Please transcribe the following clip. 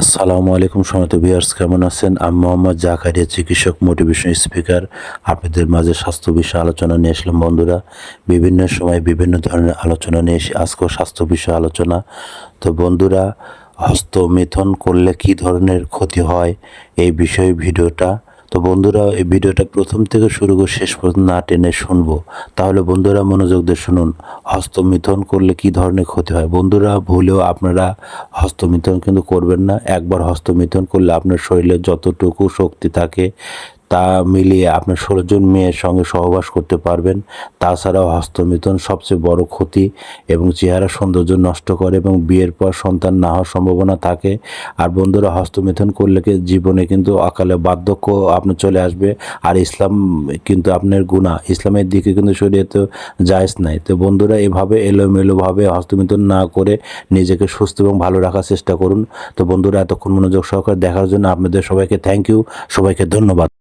আসসালামু আলাইকুম সমিত বিয়ার্স কেমন আছেন? আমি মোহাম্মদ জাকারিয়া, চিকিৎসক মোটিভেশন স্পিকার আপনাদের মাঝে স্বাস্থ্য বিষয়ে আলোচনা নিয়ে আসলাম, বন্ধুরা। বিভিন্ন সময় বিভিন্ন ধরনের আলোচনা নিয়ে এসে আজকেও স্বাস্থ্য বিষয়ে আলোচনা। তো বন্ধুরা, হস্তমিথন করলে কি ধরনের ক্ষতি হয়? এই বিষয়ে ভিডিওটা তো বন্ধুরা, এই ভিডিওটা প্রথম থেকে শুরু করে শেষ পর্যন্ত না টেনে শুনব। তাহলে বন্ধুরা মনোযোগ দিয়ে শুনুন, হস্তমিথন করলে কি ধরনের ক্ষতি হয়? বন্ধুরা, ভুলেও আপনারা হস্তমিথন কিন্তু করবেন না। একবার হস্তমিথন করলে আপনার শরীরে যতটুকু শক্তি থাকে তা মিলিয়ে আপনার ষোলোজন মেয়ের সঙ্গে সহবাস করতে পারবেন। তাছাড়াও হস্তমিথন সবচেয়ে বড় ক্ষতি এবং চেহারা সৌন্দর্য নষ্ট করে এবং বিয়ের পর সন্তান না হওয়ার সম্ভাবনা থাকে। আর বন্ধুরা হস্তমিথন করলে জীবনে কিন্তু অকালে বার্ধক্য আপনার চলে আসবে। আর ইসলাম কিন্তু আপনার গুণা ইসলামের দিকে কিন্তু শরীরে তো জায়জ নাই। তো বন্ধুরা, এভাবে এলোমেলোভাবে হস্তমিথন না করে নিজেকে সুস্থ এবং ভালো রাখার চেষ্টা করুন। তো বন্ধুরা, এতক্ষণ মনোযোগ সহকারে দেখার জন্য আপনাদের সবাইকে থ্যাংক ইউ সবাইকে ধন্যবাদ।